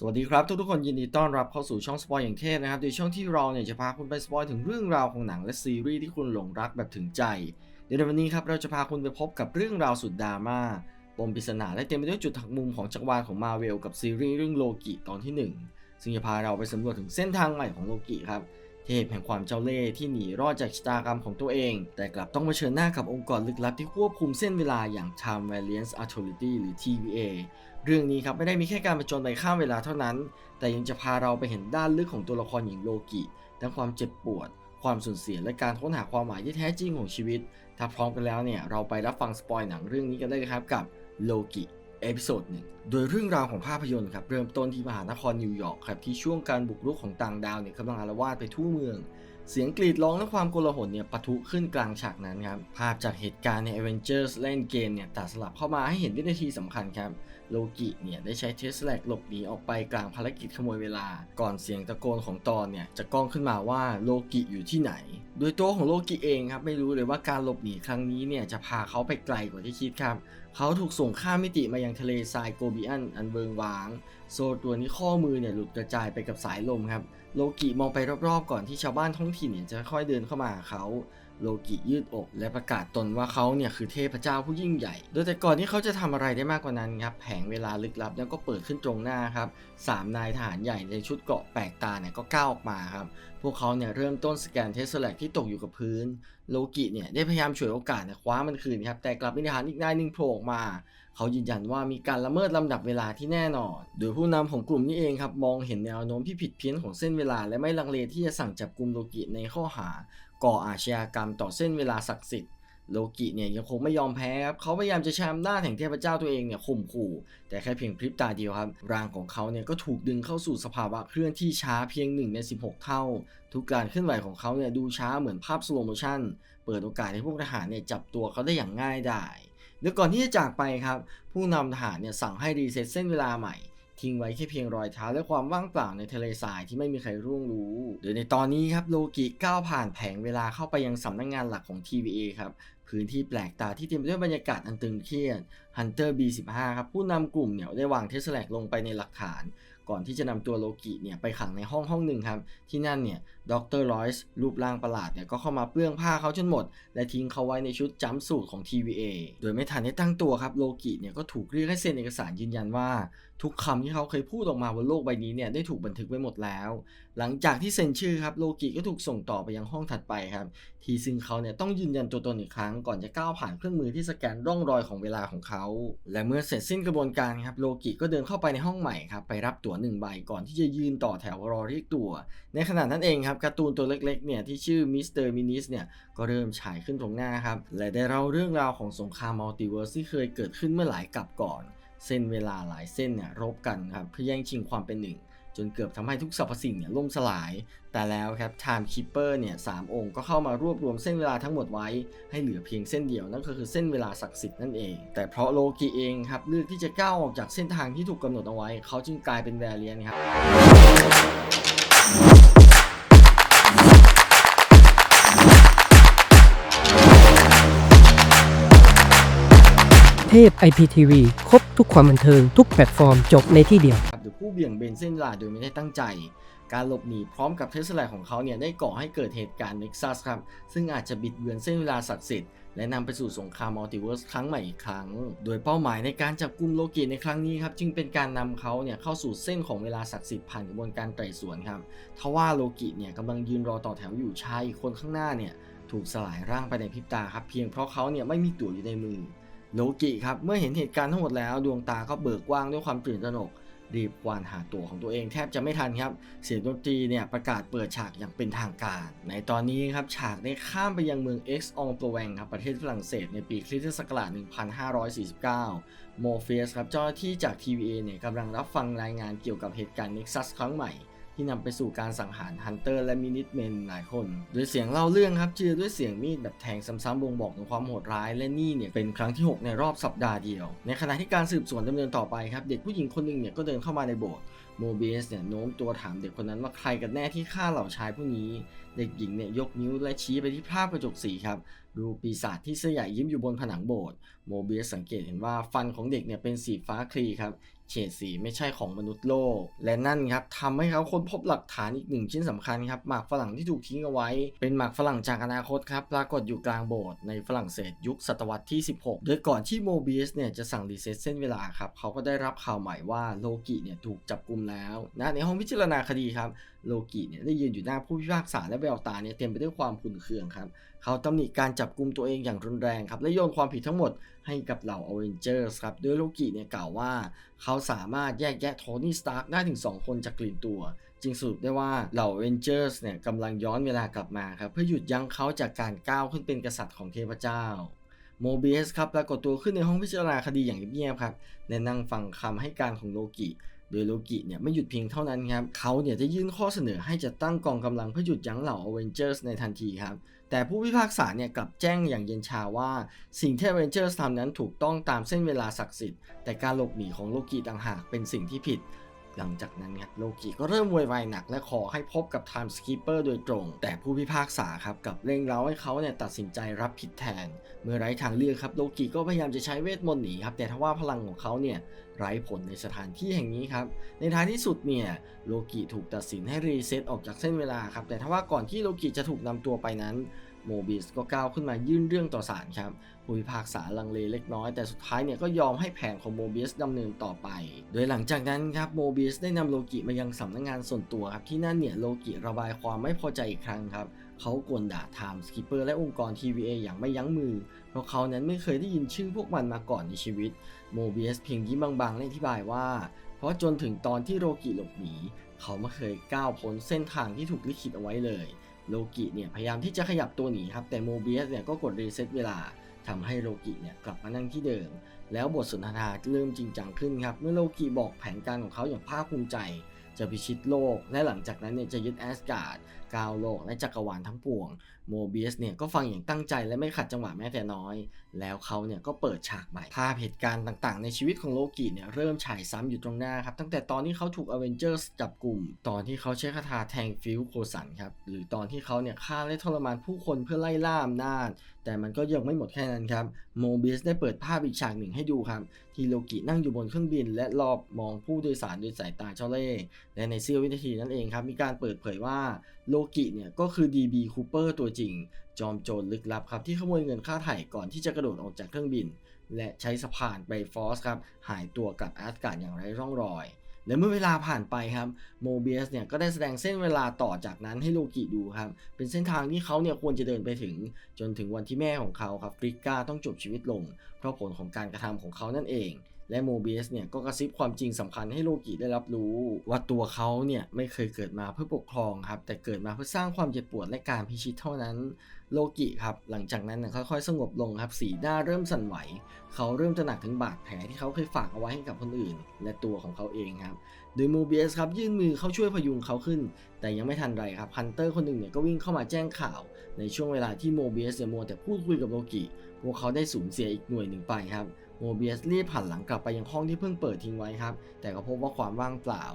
สวัสดีครับทุกทุกๆคนยินดีต้อนรับเข้าสู่ช่องสปอยอย่างเทพนะครับโดยช่องที่เราเนี่ยจะพาคุณไปสปอยถึงเรื่องราวของหนังและซีรีส์ที่คุณหลงรักแบบถึงใจเดี๋ยวในวันนี้ครับเราจะพาคุณไปพบกับเรื่องราวสุดดราม่าปมปริศนาและเต็มไปด้วยจุดหักมุมของจักรวาลของมาเวลกับซีรีส์เรื่องโลกิตอนที่หนึ่งซึ่งจะพาเราไปสำรวจถึงเส้นทางใหม่ของโลกิครับ เทพแห่งความเจ้าเล่ห์ที่หนีรอดจากชะตากรรมของตัวเอง แต่กลับต้องเผชิญหน้ากับองค์กรลึกลับที่ควบคุมเส้นเวลาอย่าง Time Variance Authority หรือ TVA เรื่องนี้ครับไม่ได้มีแค่การประจนไปข้ามเวลาเท่านั้น แต่ยังจะพาเราไปเห็นด้านลึกของตัวละครหญิงโลกิ ทั้งความเจ็บปวด ความสูญเสียและการค้นหาความหมายที่แท้จริงของชีวิต ถ้าพร้อมกันแล้วเนี่ยเราไปรับฟังสปอยหนังเรื่องนี้กันได้เลยครับกับโลกิ เอพิโซดหนึ่งโดยเรื่องราวของภาพยนตร์ครับเริ่มต้นที่มหานครนิวยอร์กครับที่ช่วงการบุกรุกของต่างดาวเนี่ยกำลังอาละวาดไปทั่วเมือง เสียงกรีดร้องและความโกลาหลเนี่ยปะทุขึ้นกลางฉากนั้นครับภาพจากเหตุการณ์ใน Avengers เล่นเกมเนี่ยตัดสลับเข้ามาให้เห็นวินาทีสำคัญครับโลกิเนี่ยได้ใช้เทสแลกหลบหนีออกไปกลางภารกิจขโมยเวลา ก่อนเสียงตะโกนของตอนเนี่ยจะก้องขึ้นมาว่าโลกิอยู่ที่ไหน โดยตัวของโลกิเองครับไม่รู้เลยว่าการหลบหนีครั้งนี้เนี่ยจะพาเขาไปไกลกว่าที่คิดครับ เขาถูกส่งข้ามมิติมายังทะเลทรายโกบิอันอันเบิงวาง โซ่ตัวนี้ข้อมือเนี่ยหลุดกระจายไปกับสายลมครับ โลกิมองไปรอบๆ ก่อนที่ชาวบ้านท้องถิ่นเนี่ยจะค่อยเดินเข้ามาหาเขา โลกิยืดอก และประกาศตนว่าเขาเนี่ยคือเทพเจ้าผู้ยิ่งใหญ่ โดยแต่ก่อนที่เขาจะทำอะไรได้มากกว่านั้นครับแผงเวลาลึกลับเนี่ยก็เปิดขึ้นตรงหน้าครับสามนายทหารใหญ่ในชุดเกราะแปลกตาเนี่ยก็ก้าวออกมาครับพวกเขาเนี่ยเริ่มต้นสแกนเทสแลกที่ตกอยู่กับพื้น โลกิเนี่ยได้พยายามฉวยโอกาสเนี่ยคว้ามันคืนครับแต่กลับมีทหารอีกนายหนึ่งโผล่ออกมาเขายืนยันว่ามีการละเมิดลำดับเวลาที่แน่นอน โดยผู้นำของกลุ่มนี้เองครับมองเห็นแนวโน้มที่ผิดเพี้ยนของเส้นเวลา และไม่ลังเลที่จะสั่งจับกลุ่มโลกิในข้อหา ก่ออาชญากรรมต่อเส้นเวลาศักดิ์สิทธิ์โลกิเนี่ยยังคงไม่ยอมแพ้ครับเขาพยายามจะใช้อำนาจแห่งเทพเจ้าตัวเองเนี่ยข่มขู่ แต่แค่เพียงพริบตาเดียวครับร่างของเขาเนี่ยก็ถูกดึงเข้าสู่สภาวะเคลื่อนที่ช้าเพียง1ใน16 เท่า ทุกการเคลื่อนไหวของเขาเนี่ยดูช้าเหมือนภาพสโลโมชั่น เปิดโอกาสให้พวกทหารเนี่ยจับตัวเขาได้อย่างง่ายดายโดยก่อนที่จะจากไปครับ ผู้นำทหารเนี่ยสั่งให้รีเซ็ตเส้นเวลาใหม่ ทิ้งไว้แค่เพียงรอยเท้าและความว่างเปล่าในทะเลทรายที่ไม่มีใครร่วงรู้โดยในตอนนี้ครับโลกิก้าวผ่านแผงเวลาเข้าไปยังสำนักงานหลักของ TVA ครับพื้นที่แปลกตาที่เต็มไปด้วยบรรยากาศอันตึงเครียด Hunter B15 ครับผู้นำกลุ่มเนี่ยได้วางเทสแลกลงไปในหลักฐาน ก่อนที่จะนำตัวโลกิเนี่ยไปขังในห้องห้องหนึ่งครับที่นั่นเนี่ย ดรลอยส์รูปร่างประหลาดเนี่ยก็เข้ามาเปลื้องผ้าเขาจนหมด และทิ้งเขาไว้ในชุดจัมสูทของ TVA โดยไม่ทันได้ตั้งตัวครับโลกิเนี่ยก็ถูกเรียกให้เซ็นเอกสารยืนยันว่า ทุกคำที่เขาเคยพูดออกมาบนโลกใบนี้เนี่ยได้ถูกบันทึกไว้หมดแล้ว หลังจากที่เซ็นชื่อครับโลกิก็ถูกส่งต่อไปยังห้องถัดไปครับที่ซึ่งเขาเนี่ยต้องยืนยันตัวตนอีกครั้งก่อนจะก้าวผ่านเครื่องมือที่สแกนร่องรอยของเวลาของเขา และเมื่อเสร็จสิ้นกระบวนการครับโลกิก็เดินเข้าไปในห้องใหม่ครับไปรับตั๋วหนึ่งใบก่อนที่จะยืนต่อแถวรอเรียกตั๋วในขณะนั้นเองครับการ์ตูนตัวเล็กๆเนี่ยที่ชื่อมิสเตอร์มินิสเนี่ยก็เริ่มฉายขึ้นตรงหน้าครับ และได้เล่าเรื่องราวของสงครามมัลติเวิร์สที่เคยเกิดขึ้นเมื่อหลายกับก่อน เส้นเวลาหลายเส้นเนี่ยรบกันครับเพื่อแย่งชิงความเป็นหนึ่งจนเกือบทำให้ทุกสรรพสิ่งเนี่ยล่มสลาย แต่แล้วครับ Time Keeper เนี่ยสามองค์ก็เข้ามารวบรวมเส้นเวลาทั้งหมดไว้ ให้เหลือเพียงเส้นเดียวนั่นก็คือเส้นเวลาศักดิ์สิทธิ์นั่นเอง แต่เพราะโลกิเองครับเลือกที่จะก้าวออกจากเส้นทางที่ถูกกำหนดเอาไว้ เขาจึงกลายเป็นแวรเลียนครับ เทพ IPTV ครบทุกความบันเทิงทุกแพลตฟอร์มจบในที่เดียวหรือผู้เบี่ยงเบนเส้นเวลาโดยไม่ได้ตั้งใจ การหลบหนีพร้อมกับเทสลาของเขาเนี่ยได้ก่อให้เกิดเหตุการณ์ Nexus ครับ ซึ่งอาจจะบิดเบือนเส้นเวลาศักดิ์สิทธิ์และนำไปสู่สงครามมัลติเวิร์สครั้งใหม่อีกครั้ง โดยเป้าหมายในการจับกลุ่มโลกิในครั้งนี้ครับจึงเป็นการนำเขาเนี่ยเข้าสู่เส้นของเวลาศักดิ์สิทธิ์ผ่านกระบวนการไตร่สวนครับทว่าโลกิเนี่ยกำลังยืนรอต่อแถวอยู่ชายอีกคนข้างหน้าเนี่ยถูกสลายร่างไปในพริบตาครับเพียงเพราะเขาเนี่ยไม่มีตั๋วอยู่ในมือ โลกิครับเมื่อเห็นเหตุการณ์ทั้งหมดแล้ว ดวงตาก็เบิกกว้างด้วยความตื่นตระหนกรีบควานหาตัวของตัวเองแทบจะไม่ทันครับ เสียงดนตรีเนี่ยประกาศเปิดฉากอย่างเป็นทางการ ในตอนนี้ครับฉากได้ข้ามไปยังเมืองเอ็กซ์องโปรแวงครับประเทศฝรั่งเศสในปีคริสตศักราช 1549 โมเฟสครับเจ้าหน้าที่จาก TVA เนี่ยกำลังรับฟังรายงานเกี่ยวกับเหตุการณ์ Nexus ครั้งใหม่ ที่นำไปสู่การสังหารฮันเตอร์และมินิทเมนหลายคน โดยเสียงเล่าเรื่องครับเจือด้วยเสียงมีดแบบแทงซ้ำๆบ่งบอกถึงความโหดร้ายและนี่เนี่ยเป็นครั้งที่ 6 ในรอบสัปดาห์เดียว ในขณะที่การสืบสวนดำเนินต่อไปครับเด็กผู้หญิงคนหนึ่งเนี่ยก็เดินเข้ามาในโบสถ์โมเบสเนี่ยโน้มตัวถามเด็กคนนั้นว่าใครกันแน่ที่ฆ่าเหล่าชายผู้นี้ เด็กหญิงเนี่ยยกนิ้วและชี้ไปที่ภาพกระจกสีครับ ดูปีศาจที่เสื้อใหญ่ยิ้มอยู่บนผนังโบสถ์โมเบียสสังเกตเห็นว่าฟันของเด็กเนี่ยเป็นสีฟ้าคลีครับเฉดสีไม่ใช่ของมนุษย์โลก และนั่นครับทำให้เขาค้นพบหลักฐานอีกหนึ่งชิ้นสำคัญครับหมากฝรั่งที่ถูกทิ้งเอาไว้ เป็นหมากฝรั่งจากอนาคตครับปรากฏอยู่กลางโบสถ์ในฝรั่งเศสยุคศตวรรษที่ 16 โดยก่อนที่โมเบียสเนี่ยจะสั่งรีเซ็ตเส้นเวลาครับเขาก็ได้รับข่าวใหม่ว่าโลกิเนี่ยถูกจับกลุมแล้วนะในห้องพิจารณาคดีครับโลกิเนี่ยได้ยืนอยู่หน้าผู้พิพากษาและแววตาเนี่ยเต็มไปด้วยความขุ่นเคืองครับเขาตำหนิการจับกลุมตัวเองอย่างรุนแรงครับและโยนความผิดทั้งหมดให้กับเหล่าอเวนเจอร์สครับโดยโลกิเนี่ยกล่าวว่า เขาสามารถแยกแยะโทนี่สตาร์กได้ถึง 2 คนจากกลิ่นตัว จึงสรุปได้ว่าเหล่าอเวนเจอร์สเนี่ยกำลังย้อนเวลากลับมาครับเพื่อหยุดยั้งเขาจากการก้าวขึ้นเป็นกษัตริย์ของเทพเจ้าโมเบียสครับปรากฏตัวขึ้นในห้องพิจารณาคดีอย่างเงียบๆครับและนั่งฟังคำให้การของโลกิ โดยโลกิเนี่ยไม่หยุดเพียงเท่านั้นครับเขาเนี่ยจะยื่นข้อเสนอให้จัดตั้งกองกำลังเพื่อหยุดยั้งเหล่าอเวนเจอร์สในทันทีครับ แต่ผู้พิพากษาเนี่ยกลับแจ้งอย่างเย็นชาว่า สิ่งที่ Avengers ทำนั้นถูกต้องตามเส้นเวลาศักดิ์สิทธิ์แต่การหลบหนีของโลกิต่างหากเป็นสิ่งที่ผิดหลังจากนั้นครับโลกิก็เริ่มโวยวายหนักและขอให้พบกับ Time Skipper โดยตรง แต่ผู้พิพากษาครับกับเร่งเร้าให้เขาเนี่ยตัดสินใจรับผิดแทน เมื่อไร้ทางเลือกครับโลกิก็พยายามจะใช้เวทมนต์หนีครับแต่ทว่าพลังของเขาเนี่ย ไร้ผลในสถานที่แห่งนี้ครับ ในท้ายที่สุดเนี่ยโลกิถูกตัดสินให้รีเซ็ตออกจากเส้นเวลาครับ แต่ทว่าก่อนที่โลกิจะถูกนำตัวไปนั้นโมบิสก็ก้าวขึ้นมายื่นเรื่องต่อศาลครับผู้พิพากษาลังเลเล็กน้อยแต่สุดท้ายเนี่ยก็ยอมให้แผนของโมบิสดำเนินต่อไป โดยหลังจากนั้นครับโมบิสได้นำโลกิมายังสำนักงานส่วนตัวครับที่นั่นเนี่ยโลกิระบายความไม่พอใจอีกครั้งครับเขากวนด่าไทม์สกิปเปอร์และองค์กร TVA อย่างไม่ยั้งมือ เพราะเขานั้นไม่เคยได้ยินชื่อพวกมันมาก่อนในชีวิต โมบิสเพียงยิ้มบางๆและอธิบายว่า เพราะจนถึงตอนที่โลกิหลบหนี เขาไม่เคยก้าวพ้นเส้นทางที่ถูกลิขิตเอาไว้เลย โลกิเนี่ยพยายามที่จะขยับตัวหนีครับ แต่โมบีสเนี่ยก็กดรีเซ็ตเวลาทำให้โลกิเนี่ยกลับมานั่งที่เดิม แล้วบทสนทนาเริ่มจริงจังขึ้นครับ เมื่อโลกิบอกแผนการของเขาอย่างภาคภูมิใจ จะพิชิตโลก และหลังจากนั้นเนี่ยจะยึดแอสการ์ดกาวโลกและจักรวาลทั้งปวงโมบีสเนี่ยก็ฟังอย่างตั้งใจและไม่ขัดจังหวะแม้แต่น้อย แล้วเขาเนี่ยก็เปิดฉากใหม่ ภาพเหตุการณ์ต่างๆ ในชีวิตของโลกิเนี่ยเริ่มฉายซ้ำอยู่ตรงหน้าครับ ตั้งแต่ตอนที่เขาถูกอเวนเจอร์สจับกลุ่ม ตอนที่เขาใช้คาถาแทงฟิลโคสันครับหรือตอนที่เขาเนี่ยฆ่าและทรมานผู้คนเพื่อไล่ล่าอำนาจ แต่มันก็ยังไม่หมดแค่นั้นครับโมบียสได้เปิดภาพอีกฉากหนึ่งให้ดูครับ ที่โลกินั่งอยู่บนเครื่องบิน และรอบมองผู้โดยสารด้วยสายตาเจ้าเล่ห์และในเสี้ยววินาทีนั้นเองครับ มีการเปิดเผยว่าโลกิเนี่ยก็คือ DB Cooper ตัวจริง จอมโจรลึกลับครับที่ขโมยเงินค่าไถ่ก่อนที่จะกระโดดออกจากเครื่องบิน และใช้สะพานไปฟอสครับหายตัวกลับแอสการ์ดอย่างไร้ร่องรอย และเมื่อเวลาผ่านไปครับโมเบียสเนี่ยก็ได้แสดงเส้นเวลาต่อจากนั้นให้โลกิดูครับเป็นเส้นทางที่เขาเนี่ยควรจะเดินไปถึง จนถึงวันที่แม่ของเขาครับฟริก้าต้องจบชีวิตลง เพราะผลของการกระทำของเขานั่นเอง และโมเบียสเนี่ยก็กระซิบความจริงสำคัญให้โลกิได้รับรู้ ว่าตัวเขาเนี่ยไม่เคยเกิดมาเพื่อปกครองครับแต่เกิดมาเพื่อสร้างความเจ็บปวดและการพิชิตเท่านั้นโลกิครับหลังจากนั้นเนี่ยค่อยๆ สงบลงครับสีหน้าเริ่มสั่นไหว เขาเริ่มตระหนักถึงบาดแผลที่เขาเคยฝากเอาไว้ให้กับคนอื่น และตัวของเขาเองครับโดยโมเบียสครับยื่นมือเข้าช่วยพยุงเขาขึ้น แต่ยังไม่ทันไรครับฮันเตอร์คนหนึ่งเนี่ยก็วิ่งเข้ามาแจ้งข่าว ในช่วงเวลาที่โมเบียสเนี่ยมัวแต่พูดคุยกับโลกิพวกเขาได้สูญเสียอีกหน่วยหนึ่งไปครับ โมเบียสรีบผ่านหลังกลับไปยังห้องที่เพิ่งเปิดทิ้งไว้ครับ แต่ก็พบว่าความว่างเปล่า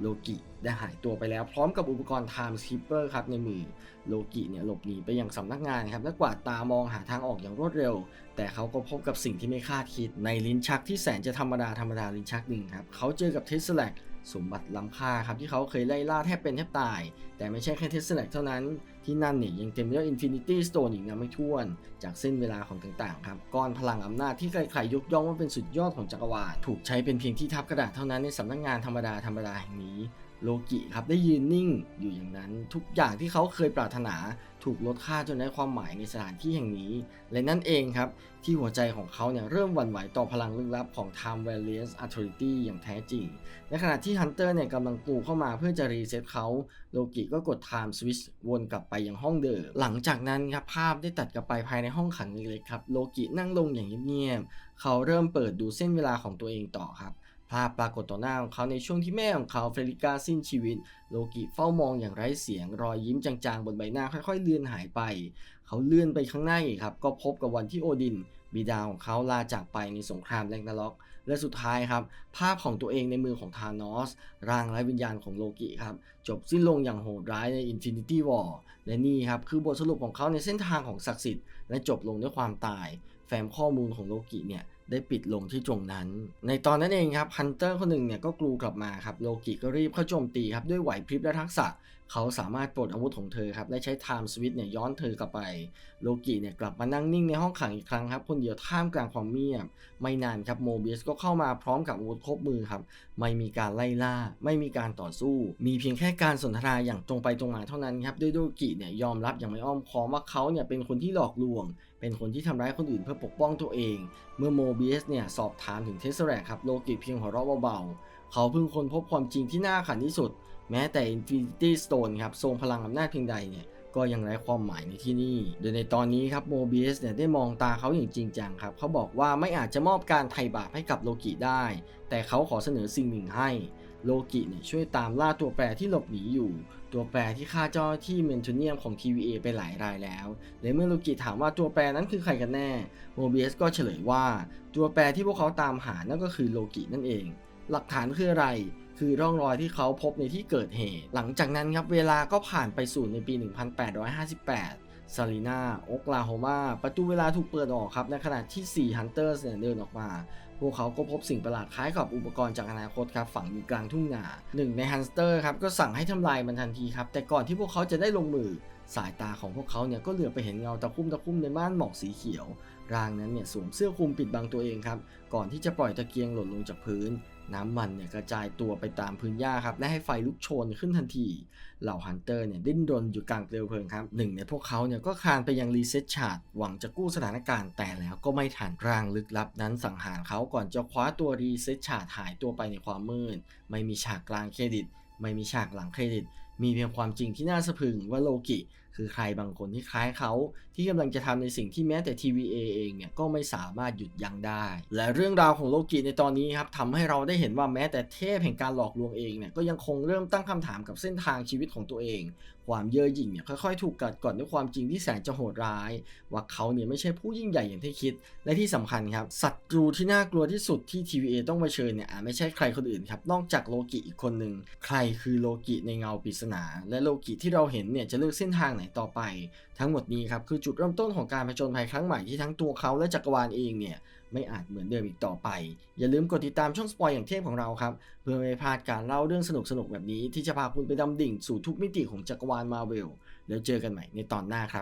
โลกิได้หายตัวไปแล้วพร้อมกับอุปกรณ์ Time Skipper ครับในมือโลกิเนี่ยหลบหนีไปยังสำนักงานครับและกวาดตามองหาทางออกอย่างรวดเร็ว แต่เขาก็พบกับสิ่งที่ไม่คาดคิด ในลิ้นชักที่แสนจะธรรมดาธรรมดาลิ้นชักหนึ่งครับเขาเจอกับเทสลาสมบัติล้ำค่าครับที่เขาเคยไล่ล่าแทบเป็นแทบตาย แต่ไม่ใช่แค่เทสลาเท่านั้น ที่นั่นเนี่ยยังเต็มไปด้วยอินฟินิตี้สโตนอีกนะไม่ถ้วน จากเส้นเวลาของต่างๆครับก้อนพลังอำนาจที่ใครๆยกย่องว่าเป็นสุดยอดของจักรวาลถูกใช้เป็นเพียงที่ทับกระดาษเท่านั้นในสำนักงานธรรมดาธรรมดาแห่งนี้ โลกิครับได้ยืนนิ่งอยู่อย่างนั้น ทุกอย่างที่เขาเคยปรารถนาถูกลดค่าจนไร้ความหมายในสถานที่แห่งนี้ และนั่นเองครับ ที่หัวใจของเขาเนี่ยเริ่มหวั่นไหวต่อพลังลึกลับของ Time Variance Authority อย่างแท้จริง ในขณะที่ฮันเตอร์เนี่ยกำลังปูเข้ามาเพื่อจะรีเซ็ตเขาโลกิก็กด Time Switch วนกลับไปยังห้องเดิมหลังจากนั้นครับภาพได้ตัดกลับไปภายในห้องขังเล็กๆครับโลกินั่งลงอย่างเงียบๆเขาเริ่มเปิดดูเส้นเวลาของตัวเองต่อครับ ภาพปรากฏต่อหน้าของเขาในช่วงที่แม่ของเขาเฟริกาสิ้นชีวิต โลกิเฝ้ามองอย่างไร้เสียง รอยยิ้มจางๆ บนใบหน้าค่อยๆเลือนหายไป เขาเลื่อนไปข้างหน้าอีกครับ ก็พบกับวันที่โอดิน บิดาของเขาลาจากไปในสงครามแรกนาล็อก และสุดท้ายครับ ภาพของตัวเองในมือของธานอส ร่างไร้วิญญาณของโลกิครับ จบสิ้นลงอย่างโหดร้ายใน Infinity War และนี่ครับคือบทสรุปของเขาในเส้นทางของศักดิ์สิทธิ์และจบลงด้วยความตาย แฟ้มข้อมูลของโลกิเนี่ย ได้ปิดลงที่ตรงนั้น ในตอนนั้นเองครับฮันเตอร์คนหนึ่งเนี่ยก็กลูกลับมาครับโลกิก็รีบเข้าโจมตีครับด้วยไหวพริบและทักษะ เขาสามารถปลดอาวุธของเธอครับและใช้ไทม์สวิตเนี่ยย้อนเธอกลับไป โลกิเนี่ยกลับมานั่งนิ่งในห้องขังอีกครั้งครับคนเดียวท่ามกลางความเงียบ ไม่นานครับโมเบียสก็เข้ามาพร้อมกับอาวุธครบมือครับไม่มีการไล่ล่า ไม่มีการต่อสู้ มีเพียงแค่การสนทนาอย่างตรงไปตรงมาเท่านั้นครับด้วยโดกิเนี่ยยอมรับอย่างไม่อ้อมค้อมว่าเขาเนี่ยเป็นคนที่หลอกลวง เป็นคนที่ทำร้ายคนอื่นเพื่อปกป้องตัวเอง เมื่อโมเบียสเนี่ยสอบถามถึงเทสแรกครับโลกิเพียงหัวเราะเบาๆ เขาเพิ่งค้นพบความจริงที่น่าขันที่สุด แม้แต่ Infinity Stone ครับทรงพลังอำนาจเพียงใดเนี่ยก็ยังไร้ความหมายในที่นี่ โดยในตอนนี้ครับโมบีสเนี่ยได้มองตาเขาอย่างจริงจังครับ เขาบอกว่าไม่อาจจะมอบการไถ่บาปให้กับโลกิได้ แต่เขาขอเสนอสิ่งหนึ่งให้ โลกิเนี่ยช่วยตามล่าตัวแปรที่หลบหนีอยู่ ตัวแปรที่ฆ่าเจ้าที่เมนทูเนียมของ TVA ไปหลายรายแล้ว และเมื่อโลกิถามว่าตัวแปรนั้นคือใครกันแน่ โมเบียสก็เฉลยว่า ตัวแปรที่พวกเขาตามหานั่นก็คือโลกินั่นเอง หลักฐานคืออะไร คือร่องรอยที่เขาพบในที่เกิดเหตุ หลังจากนั้นครับเวลาก็ผ่านไปสู่ในปี 1858 ซาลีนาโอคลาโฮมา ประตูเวลาถูกเปิดออกครับ ในขณะที่4ฮันเตอร์เนี่ยเดินออกมา พวกเขาก็พบสิ่งประหลาดคล้ายกับอุปกรณ์จากอนาคตครับฝังอยู่กลางทุ่งนาหนึ่งในฮันสเตอร์ครับก็สั่งให้ทำลายมันทันทีครับแต่ก่อนที่พวกเขาจะได้ลงมือสายตาของพวกเขาเนี่ยก็เหลือบไปเห็นเงาตะคุ่มตะคุ่มในม่านหมอกสีเขียว ร่างนั้นเนี่ยสวมเสื้อคลุมปิดบังตัวเองครับ ก่อนที่จะปล่อยตะเกียงหล่นลงจากพื้น น้ำมันเนี่ยกระจายตัวไปตามพื้นหญ้าครับ และให้ไฟลุกโชนขึ้นทันที เหล่าฮันเตอร์เนี่ยดิ้นรนอยู่กลางเปลวเพลิงครับหนึ่งในพวกเขาเนี่ยก็คานไปยังรีเซ็ตชาร์ดหวังจะกู้สถานการณ์แต่แล้วก็ไม่ทันร่างลึกลับนั้นสังหารเขาก่อนจะคว้าตัวรีเซ็ตชาร์ดหายตัวไปในความมืด ไม่มีฉากกลางเครดิต ไม่มีฉากหลังเครดิต มีเพียงความจริงที่น่าสะพรึงว่าโลกิ คือใครบางคนที่คล้ายเขาที่กำลังจะทำในสิ่งที่แม้แต่ TVA เองเนี่ยก็ไม่สามารถหยุดยั้งได้ และเรื่องราวของโลกิในตอนนี้ครับทำให้เราได้เห็นว่าแม้แต่เทพแห่งการหลอกลวงเองเนี่ยก็ยังคงเริ่มตั้งคำถามกับเส้นทางชีวิตของตัวเอง ความเย่อหยิ่งเนี่ยค่อยๆ ถูกกัดก่อนด้วยความจริงที่แสนจะโหดร้าย ว่าเขาเนี่ยไม่ใช่ผู้ยิ่งใหญ่อย่างที่คิด และที่สำคัญครับศัตรูที่น่ากลัวที่สุดที่ TVA ต้องเผชิญเนี่ยอาจไม่ใช่ใครคนอื่นครับนอกจากโลกิอีกคนหนึ่งใครคือโลกิในเงาปริศนา และโลกิที่เราเห็นเนี่ยจะเลือกเส้นทางไหนต่อไป ทั้งหมดนี้ครับคือจุดเริ่มต้นของการผจญภัยครั้งใหม่ที่ทั้งตัวเขาและจักรวาลเองเนี่ยไม่อาจเหมือนเดิมอีกต่อไป อย่าลืมกดติดตามช่องสปอยอย่างเทพของเราครับเพื่อไม่พลาดการเล่าเรื่องสนุกๆแบบนี้ที่จะพาคุณไปดำดิ่งสู่ทุกมิติของจักรวาลมาเวลแล้วเจอกันใหม่ในตอนหน้าครับ